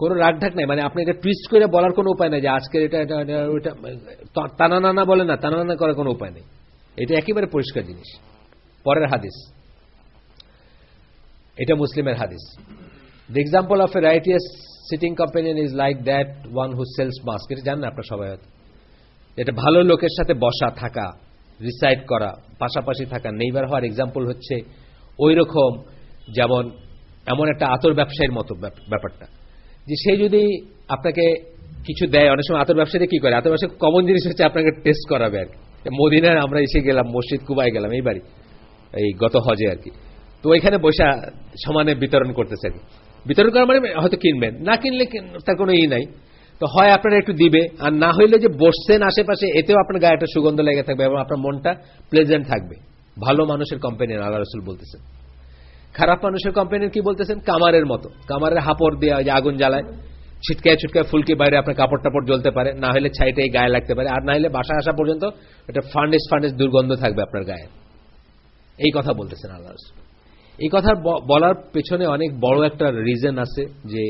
কোনো রাগ ঢাক নাই। মানে আপনি এটা টুইস্ট করে বলার কোনো উপায় নাই যে আজকের এটা এটা ওইটা টানা নানা বলে না টানা নানা করার কোনো উপায় নেই। এটা একেবারে পরিষ্কার জিনিস। পরের হাদিস। এটা মুসলিমের হাদিস। The example of a righteous sitting companion is like that one who sells musk এটা জানেন আপনার সবাই এটা ভালো লোকের সাথে বসা, থাকা রিসাইড করা, পাশাপাশি থাকা নেইবার হওয়ার এক্সাম্পল হচ্ছে ওই রকম যেমন, এমন একটা আতর ব্যবসায়ীর মতো ব্যাপারটা। যে সে যদি আপনাকে কিছু দেয়, অনেক সময় আতর ব্যবসায়ী কি করে? আতর ব্যবসায় কমন জিনিস হচ্ছে আপনাকে টেস্ট করাবে আর কি। মদিনায় আমরা এসে গেলাম, মসজিদ কুবাই গেলাম, এই বাড়ি, এই গত হজে আর কি। তো ওইখানে বসা সমানে বিতরণ করতেছে আর কি। বিতরণ করা মানে হয়তো কিনবেন না কিনলে তার কোনো ই নাই। তো হয় আপনারা একটু দিবে, আর না হইলে যে বসছেন আশেপাশে, এতেও আপনার গায়ে একটা সুগন্ধ লেগে থাকবে এবং আপনার মনটা প্লেজেন্ট থাকবে। ভালো মানুষের কোম্পানি আল্লাহ রসুল বলতেছেন খারাপ মানুষের কোম্পানির কি বলতেছেন? কামারের মতো। কামারের হাপড় দেওয়া যে আগুন জ্বালায়, ছিটকায় ছুটকায় ফুলকি বাইরে আপনার কাপড় টাপড় জ্বলতে পারে, না হলে ছাইটাই গায়ে লাগতে পারে, আর না হলে বাসা আসা পর্যন্ত একটা ফান্ডেস ফান্ডেস দুর্গন্ধ থাকবে আপনার গায়ে। এই কথা বলতেছেন আল্লাহ এই কথা বলার পেছনে অনেক বড় একটা রিজন আছে যে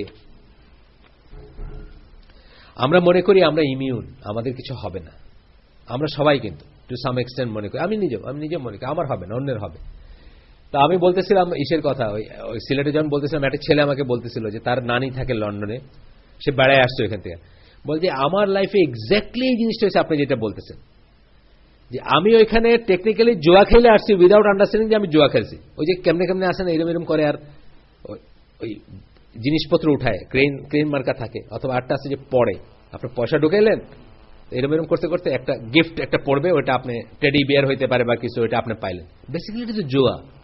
আমরা মনে করি আমরা ইমিউন আমাদের কিছু হবে না। আমরা সবাই কিন্তু টু সাম এক্সটেন্ট মনে করি। আমি নিজেও, আমি নিজে মনে করি, আমার হবে না, অন্যের হবে। তা আমি বলতেছিলাম ইসের কথা, ওই সিলেটে যখন বলতেছিলাম, একটা ছেলে আমাকে বলতেছিল যে তার নানি থাকে লন্ডনে, সে বেড়ায় আসছে ওইখান থেকে। বলছে, আমার লাইফে এক্স্যাক্টলি এই জিনিসটা হচ্ছে আপনি যেটা বলতেছেন। যে আমি ওইখানে টেকনিক্যালি জোয়া খেলে আসছি উইদাউট আন্ডারস্ট্যান্ডিং যে আমি জোয়া খেলছি। ওই যে কেমনে কেমনে আসেন এরম এরম করে আর ওই জিনিসপত্র উঠায় ক্রেন ক্রেন মার্কা থাকে, অথবা আটটা আছে যে পড়ে। আপনি পয়সা ঢুকাইলেন, এরম এরম করতে করতে একটা গিফট একটা পড়বে, ওইটা আপনি টেডি বিয়ার হইতে পারে বা কিছু, ওইটা আপনি পাইলেন। বেসিক্যালি এটা জোয়া।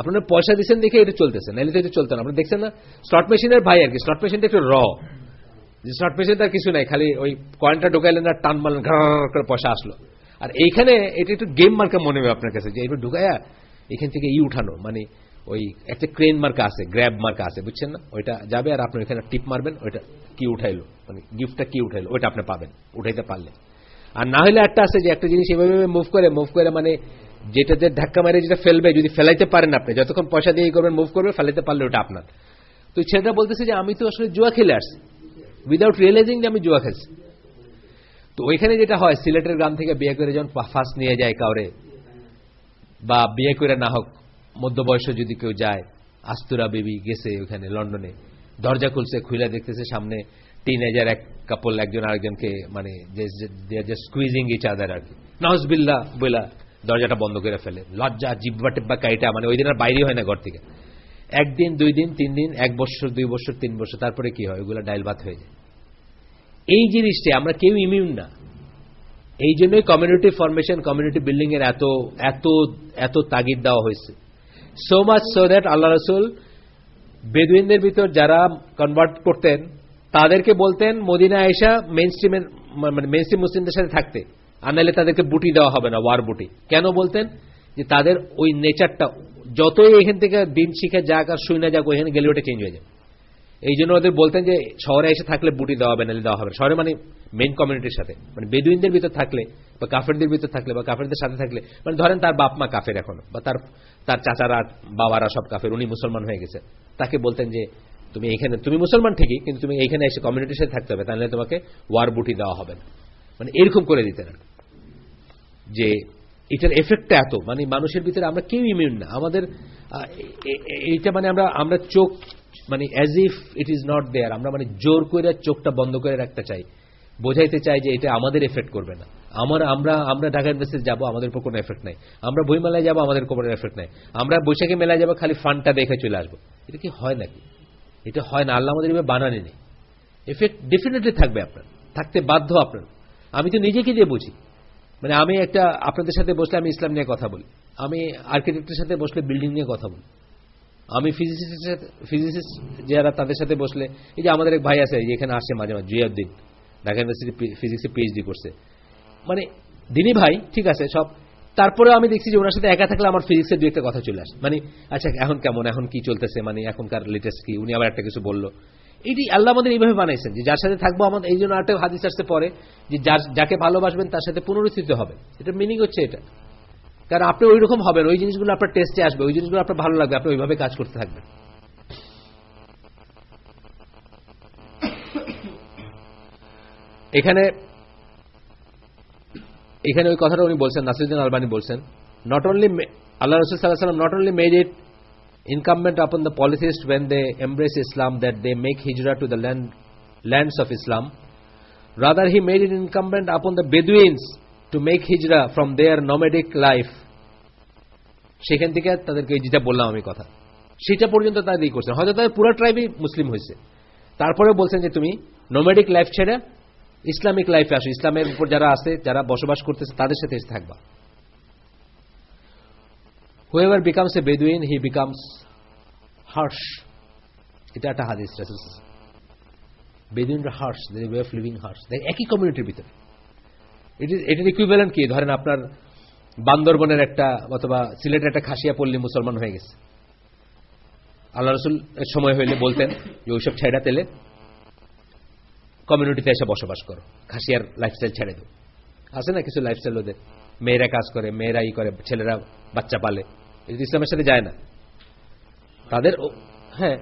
আপনার পয়সা দিচ্ছেন দেখে এটা চলতেছে নাহলে তো এটা চলতো না। দেখছেন না? স্লট মেশিনের ভাই আর কি স্লট মেশিনটা একটু র যে স্লট মেশিন তার কিছু নাই, খালি ওই কয়েনটা ঢুকাইলেন আর টান মারলেন করে পয়সা আসলো। আর এইখানে এটা একটু গেম মার্কা মনে হবে আপনার কাছে, যে এইবার ঢুকায়া এখান থেকে ই উঠানো মানে ওই একটা ক্রেন মার্কা আছে গ্র্যাব মার্কা আছে, বুঝছেন না? ওইটা যাবে আর আপনি ওইখানে টিপ মারবেন, ওইটা কি উঠাইলো মানে গিফটটা কি উঠাইলো, ওইটা আপনি পাবেন, উঠাইতে পারলে। আর না হলে একটা আছে যে একটা জিনিস এভাবে মুভ করে মুভ করে মানে যেটাতে ধাক্কা মারে, যেটা ফেলবে, যদি ফেলাইতে পারেন আপনি, যতক্ষণ পয়সা দিয়ে করবেন মুভ করবে ফেলাইতে পারলে ওটা আপনার। তো ছেলেটা বলতেছে যে, আমি তো আসলে জুয়া খেলে আসছি। উইদাউট রিয়েলাইজিং যে আমি জুয়া খেলছি। তো ওইখানে যেটা হয়, সিলেটের গ্রাম থেকে বিয়ে করে যখন ফার্স্ট নিয়ে যায় কাউরে, বা বিয়ে করে না হোক মধ্যবয়স যদি কেউ যায়, আস্তুরা বেবি গেছে ওখানে, লন্ডনে, দরজা খুলছে খুলে দেখতেছে সামনে টিন এজার এক কাপল একজন আরেকজনকে মানে স্কুইজিং ইচ আদার আর কি। নজবিল্লা বইলা। দরজাটা বন্ধ করে ফেলে। লজ্জা, জিব্বা টিব্বা কাইটা মানে ওই দিন আর বাইরে হয় না ঘর থেকে। একদিন, দুই দিন, তিন দিন, এক বছর, দুই বছর, তিন বছর, তারপরে কি হয়? ওইগুলো ডাইল ভাত হয়ে যায়। এই জিনিসটা আমরা কেউ ইমিউন না। এই জন্যই কমিউনিটি ফরমেশন কমিউনিটি বিল্ডিং এর এত এত এত তাগিদ দেওয়া হয়েছে। So much so that Allah রসুল বেদুইনদের ভিতর যারা কনভার্ট করতেন, তাদেরকে বলতেন মদিনা আয়সা মেন স্ট্রিমের মানে মেন স্ট্রিম মুসলিমদের সাথে থাকতে। আর নাহলে তাদেরকে বুটি দেওয়া হবে না ওয়ার বুটি। কেন বলতেন? যে তাদের ওই নেচারটা যতই এখান থেকে দিন শিখে যাক আর শুই না যাক, ওইখানে গেলে ওটা চেঞ্জ হয়ে যাবে এই জন্য ওদের বলতেন যে, শহরে এসে থাকলে বুটি দেওয়া হবে নাহলে দেওয়া হবে শহরে মানে মেন কমিউনিটির সাথে। মানে বেদুইনদের ভিতর থাকলে, বা কাফেরদের ভিতর থাকলে, বা কাফেরদের সাথে থাকলে মানে ধরেন তার বাপ মা কাফের এখনও, বা তার তার চাচারা, বাবারা সব কাফের, উনি মুসলমান হয়ে গেছে। তাকে বলতেন যে, তুমি এখানে, তুমি মুসলমান ঠিকই, কিন্তু তুমি এখানে এসে কমিউনিটির সাথে থাকতে হবে, তাহলে তোমাকে ওয়ার বুটি দেওয়া হবে না। মানে এরকম করে দিতেন যে এটার এফেক্টটা এত। মানে মানুষের ভিতরে আমরা কেউ ইমিউন না। আমাদের এইটা মানে আমরা আমরা চোখ মানে as if it is not there আমরা মানে জোর করে চোখটা বন্ধ করে রাখতে চাই। বোঝাইতে চাই যে এটা আমাদের এফেক্ট করবে না। আমার, আমরা আমরা ঢাকা ইউনিভার্সিটি যাব, আমাদের উপর কোনো এফেক্ট নাই। আমরা বইমেলায় যাব, আমাদের কোনো এফেক্ট নাই। আমরা বৈশাখী মেলায় যাব, খালি ফান্ডটা দেখে চলে আসব। এটা কি হয় নাকি? এটা হয় না। আল্লাহ আমাদের এভাবে বানানি নেই। এফেক্ট ডেফিনেটলি থাকবে আপনার। থাকতে বাধ্য আপনার। আমি তো নিজেকে দিয়ে বুঝি। মানে আমি একটা আপনাদের সাথে বসলে আমি ইসলাম নিয়ে কথা বলি। আমি আর্কিটেক্টের সাথে বসলে বিল্ডিং নিয়ে কথা বলি। আমি ফিজিসিস্টের সাথে, ফিজিসিস্ট যারা তাদের সাথে বসলে, এই যে আমাদের এক ভাই আছে এখানে আসে মাঝে মাঝে, জুয়াউদ্দিন, ঢাকা ইউনিভার্সিটি ফিজিক্সে পিএইচডি করছে। মানে দিনী ভাই, ঠিক আছে, সব তারপরে আমি দেখছি যে ওনার সাথে একা থাকলে আমার ফিজিক্সের দু একটা কথা চলে আসে। মানে আচ্ছা এখন কেমন, এখন কি চলতেছে মানে এখনকার লেটেস্ট কি? উনি আবার একটা কিছু বলল। এটি আল্লাহ আমাদের এইভাবে বানাইছেন যে যার সাথে থাকব আমাদের এই জন্য আরেকটা হাদিস আসতে পরে যে যার যাকে ভালোবাসবেন তার সাথে পুনরুত্থিত হবে। এটা মিনিং হচ্ছে এটা। কারণ আপনি ওই রকম হবেন, ওই জিনিসগুলো আপনার টেস্টে আসবে, ওই জিনিসগুলো আপনার ভালো লাগবে, আপনি ওইভাবে কাজ করতে থাকবেন। এখানে এখানে ওই কথাটা উনি বলছেন, নাসিরুদ্দিন আলবানি বলছেন নট অনলি আল্লাহ রসুল সাল্লাহ সাল্লাম not only made it incumbent upon the polytheists when they embrace Islam that they make hijrah to the land, lands of Islam. Rather, he made it incumbent upon the Bedouins to make hijrah from their nomadic life. সেখান থেকে তাদেরকে যেটা বললাম আমি কথা সেটা পর্যন্ত তারা এই করছেন হয়তো তাদের পুরো ট্রাইবই মুসলিম হয়েছে তারপরে বলছেন যে তুমি নোমেডিক লাইফ ছেড়ে ইসলামিক লাইফে আসো ইসলামের উপর যারা আছে যারা বসবাস করতেছে তাদের সাথে থাকবা whoever becomes a Bedouin, he becomes harsh. এটা একটা হাদিস বেদুইনরা harsh their way of living harsh একই কমিউনিটির ভিতরে। এটার ইকুইভ্যালেন্ট কি? ধরেন আপনার বান্দরবনের একটা অথবা সিলেটের একটা খাসিয়া পল্লী মুসলমান হয়ে গেছে। আল্লাহ রসুল সময় হইলে বলতেন যে ওইসব ছেড়া তেলে কমিউনিটিতে এসে বসবাস করো। খাসিয়ার লাইফস্টাইল ছেড়ে দেবো আছে না কিছু লাইফস্টাইল ওদের? মেয়েরা কাজ করে মেয়েরা ই করে ছেলেরা বাচ্চা পালে। ইসলামের সাথে যায় না। তাদের হ্যাঁ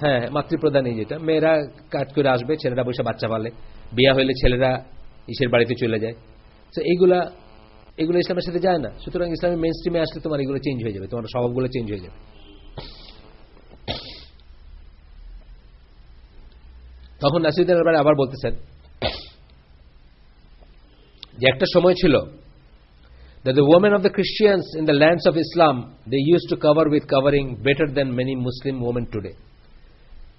হ্যাঁ মাতৃপ্রদানই যেটা। মেয়েরা কাজ করে আসবে, ছেলেরা বসে বাচ্চা পালে। বিয়া হইলে ছেলেরা ইসের বাড়িতে চলে যায়। তো এইগুলা এগুলো ইসলামের সাথে যায় না। সুতরাং ইসলামের মেন স্ট্রিমে আসলে তোমার এগুলো চেঞ্জ হয়ে যাবে। তোমার স্বভাবগুলো চেঞ্জ হয়ে যাবে। তখন নাসিরুদ্দিন আবার বলতেছেন যে একটা সময় ছিল that the women of the Christians in the lands of Islam, they used to cover with covering better than many Muslim women today.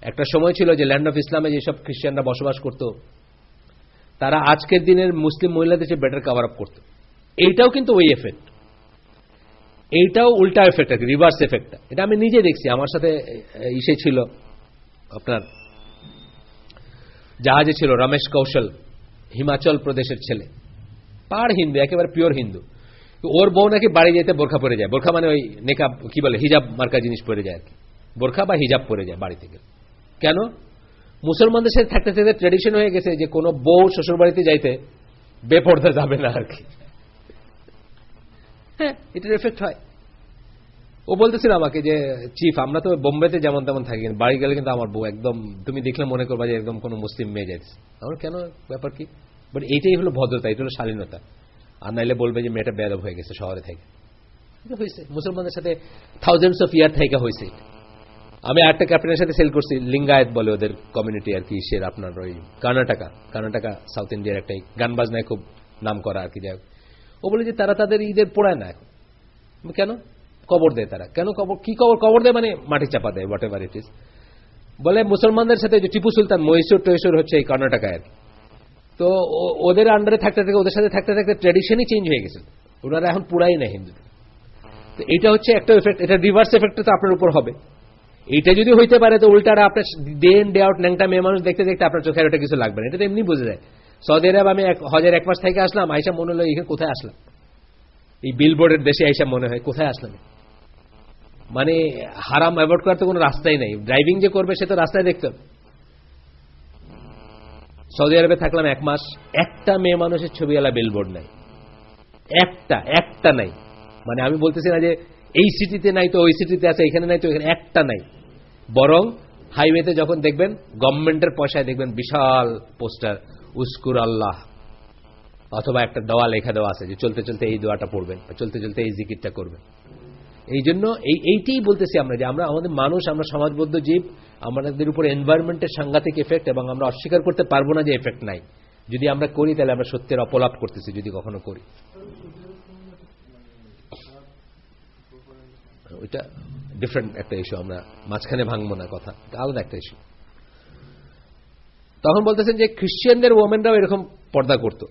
একটা সময় ছিল যে ল্যান্ড অফ ইসলামে যেসব খ্রিস্টানরা বসবাস করত, তারা আজকের দিনের মুসলিম মহিলাদের চেয়ে বেটার কাভার আপ করত। এইটাও কিন্তু ওই এফেক্ট এইটাও উল্টা এফেক্ট আর রিভার্স এফেক্টটা এটা আমি নিজে দেখছি, আমার সাথে ইসে ছিল আপনার জাহাজে ছিল রমেশ কৌশল, হিমাচল প্রদেশের ছেলে। পাড় হিন্দু, একেবারে পিওর হিন্দু। ওর বউ নাকি বাড়ি যেতে বোরখা পরে যায়। বোরখা মানে ওই নেকাব, কি বলে, হিজাব মার্কা জিনিস পরে যায় আর কি। বোরখা বা হিজাব পরে যায় বাড়ি থেকে। কেন? মুসলমানদের সাথে থাকতে থাকতে ট্রেডিশন হয়ে গেছে যে কোনো বউ শ্বশুর বাড়িতে যাইতে বেপর্দা যাবে না আর কি। হ্যাঁ এফেক্ট হয়। ও বলতেছিল আমাকে যে, চিফ, আমরা তো বোম্বেতে যেমন তেমন থাকি বাড়ি গেলে কিন্তু আমার বউ একদম, তুমি দেখলে মনে করবা যে একদম কোনো মুসলিম মেয়ে যাচ্ছে আমার কেন? ব্যাপার কি? বাট এইটাই হলো ভদ্রতা এটা হলো শালীনতা। আর নাইলে বলবে যে মেয়েটা বেদব হয়ে গেছে শহরে থেকে। হয়েছে। মুসলমানদের সাথে থাউজেন্ডস অফ ইয়ার থেকে হয়েছে। আমি আরেকটা ক্যাপ্টেনের সাথে সেল করছি, লিঙ্গায়ত বলে ওদের কমিউনিটি আর কি সে আপনার ওই কর্ণাটকা। কর্ণাটকা সাউথ ইন্ডিয়ার একটাই গান বাজনায় খুব নাম করা আর কি, যাই ও বলে যে তারা তাদের ঈদের পোড়ায় না এখন। কেন? কবর দেয় তারা। কেন কবর? কি কবর? কবর দেয় মানে মাটি চাপা দেয় হোয়াট এভার ইট ইস বলে মুসলমানদের সাথে যে টিপু সুলতান মহীশূর টহিশূর হচ্ছে এই কর্ণাটকায় আর কি। তো ওদের আন্ডারে থাকতে থাকতে, ওদের সাথে থাকতে থাকতে ট্রেডিশনই চেঞ্জ হয়ে গেছে। ওনারা এখন পুরাই না হিন্দু। তো এটা হচ্ছে একটা এফেক্ট এটা রিভার্স এফেক্ট তো আপনার উপর হবে। এইটা যদি হইতে পারে, তো উল্টারা আপনার ডে ইন ডে আউট ন্যাংটা মেয়ে মানুষ দেখতে দেখতে আপনার চোখের ওটা কিছু লাগবে না। এটা তো এমনি বুঝে যায়। সৌদি আরব আমি এক, হজের এক মাস থেকে আসলাম আইসা মনে হলো, এখানে কোথায় আসলাম? এই বিলবোর্ডের দেশে আইসা মনে হয়, কোথায় আসলাম? মানে হারাম অ্যাভয়েড করার তো কোনো রাস্তাই নাই। ড্রাইভিং যে করবে, সে তো রাস্তায় দেখতে হবে। সৌদি আরবে থাকলাম এক মাস, একটা মেয়ে মানুষের ছবিওয়ালা বিলবোর্ড নাই। একটা একটা নাই। মানে আমি বলতেছি না যে এই সিটিতে নাই তো, ওই সিটিতে আছে, এখানে নাই তো, এখানে একটা নাই। বরং হাইওয়েতে যখন দেখবেন গভর্নমেন্টের পয়সায় দেখবেন বিশাল পোস্টার, উস্কুর আল্লাহ। অথবা একটা দোয়া লেখা দেওয়া আছে যে চলতে চলতে এই দোয়াটা পড়বেন চলতে চলতে এই জিকিরটা করবেন। এই জন্য এই, এইটাই বলতেছি আমরা যে আমরা, আমাদের মানুষ, আমরা সমাজবদ্ধ জীব আমাদের উপর এনভায়রনমেন্টের সাংঘাতিক এফেক্ট এবং আমরা অস্বীকার করতে পারব না যে এফেক্ট নাই। যদি আমরা করি, তাহলে আমরা সত্যের অপলাপ করতেছি, যদি কখনো করি। ওইটা ডিফারেন্ট একটা ইস্যু আমরা মাঝখানে ভাঙবো না কথা আলাদা একটা ইস্যু তখন বলতেছেন যে খ্রিস্টানদের ওমেনরাও এরকম পর্দা করত।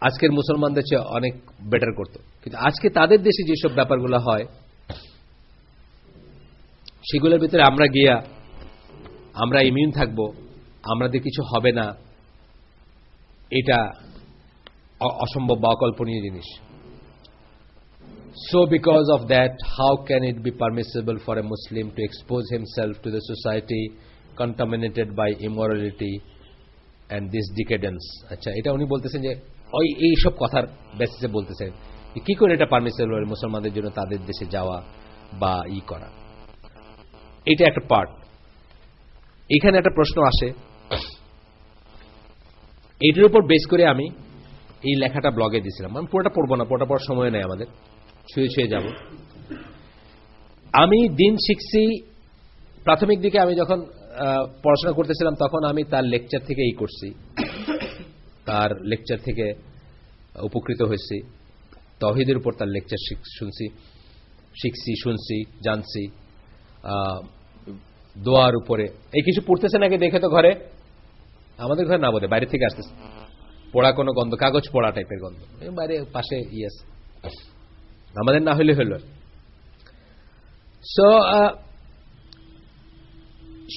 আজকের মুসলমানদের চেয়ে অনেক বেটার করত। কিন্তু আজকে তাদের দেশে যেসব ব্যাপারগুলো হয় সেগুলোর ভিতরে আমরা গিয়া, আমরা ইমিউন থাকব, আমাদের কিছু হবে না, এটা অসম্ভব বা অকল্পনীয় জিনিস। So because of that how can it be permissible for a Muslim to expose himself to the society contaminated by immorality and this decadence আচ্ছা এটা উনি বলতেছেন যে, ওই এইসব কথার বেসিসে বলতেছেন কি করে এটা পারমিসেবল মুসলমানদের জন্য তাদের দেশে যাওয়া বা ই করা? এটা একটা পার্ট এখানে একটা প্রশ্ন আসে। এইটার উপর বেস করে আমি এই লেখাটা ব্লগে দিয়েছিলাম। আমি পুরোটা পড়ব না, পুরোটা পড়ার সময় নেই আমাদের। ছুঁয়ে ছুঁয়ে যাব। আমি দিন শিখছি, প্রাথমিক দিকে আমি যখন পড়াশোনা করতেছিলাম তখন আমি তার লেকচার থেকে এই করছি। তার লেকচার থেকে উপকৃত হয়েছি। তহিদের উপর তার লেকচার শুনছি। শিখছি, শুনছি, জানছি। দোয়ার উপরে। এই কিছু পড়তেছে নাকি দেখে তো ঘরে? আমাদের ঘরে না বোধে বাইরে থেকে আসতেছে। পড়া কোনো গন্ধ, কাগজ পড়া টাইপের গন্ধ। বাইরে পাশে ইয়েস আমাদের না হইলে হইল সো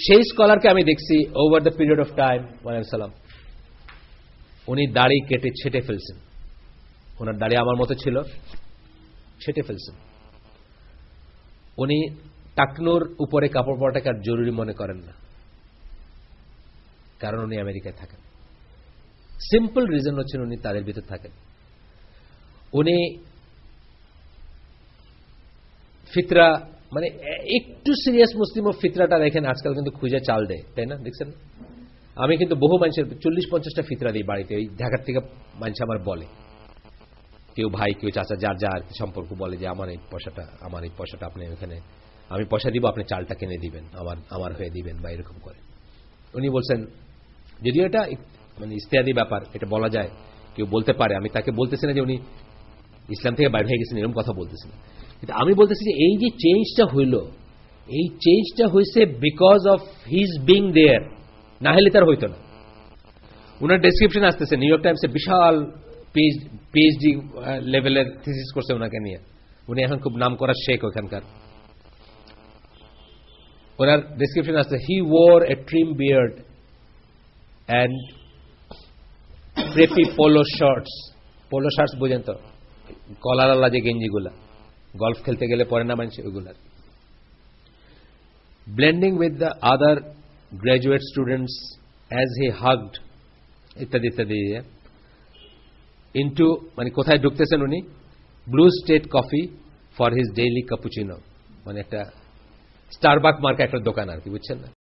সেই স্কলারকে আমি দেখছি over the period of time সালাম উনি দাড়ি কেটে ছেটে ফেলছেন। ওনার দাড়ি আমার মতো ছিল, ছেটে ফেলছেন। উনি টাকনুর উপরে কাপড় পরাটাকে আর জরুরি মনে করেন না। কারণ উনি আমেরিকায় থাকেন। সিম্পল রিজন হচ্ছেন উনি তাদের ভিতর থাকেন। উনি ফিতরা মানে একটু সিরিয়াস মুসলিম ও ফিতরাটা দেখেন, আজকাল কিন্তু খুঁজে চাল দেয়, তাই না? দেখছেন? আমি কিন্তু বহু মানুষের চল্লিশ পঞ্চাশটা ফিতরা দিই বাড়িতে, ওই ঢাকার থেকে মানুষ আমার বলে। কেউ ভাই, কেউ চাচা, যার যার সম্পর্ক বলে যে আমার এই পয়সাটা, আমার এই পয়সাটা আপনি ওখানে আমি পয়সা দিব, আপনি চালটা কিনে দিবেন, আমার আমার হয়ে দিবেন বা এরকম করে। উনি বলছেন, যদিও এটা মানে ইস্তেয়াদি ব্যাপার, এটা বলা যায়, কেউ বলতে পারে। আমি তাকে বলতেছি না যে উনি ইসলাম থেকে বাইরে হয়ে গেছেন, এরকম কথা বলতেছি না। কিন্তু আমি বলতেছি যে এই যে চেঞ্জটা হইল, এই চেঞ্জটা হয়েছে because of his being there না হলে তার হইতো না। উনার ডেসক্রিপশন আসতেছে নিউ ইয়র্ক টাইমসে বিশাল পিএইচডি লেভেলের থিসিস করছে ওনাকে নিয়ে। উনি এখন খুব নাম করা শেখ ওখানকার। ওনার ডেসক্রিপশন আছে he wore a trim beard and preppy polo shirts polo shirts বোঝেন তো? কলারালা যে গেঞ্জিগুলা। গল্ফ খেলতে গেলে পরে না মানুষ ওইগুলার blending with the other graduate students as he hugged ইত্যাদি ইত্যাদি ইন্টু মানে কোথায় ঢুকতেছেন উনি? Blue state coffee for his daily cappuccino মানে একটা স্টারবাক মার্কা একটা দোকান আর কি, বুঝছেন না?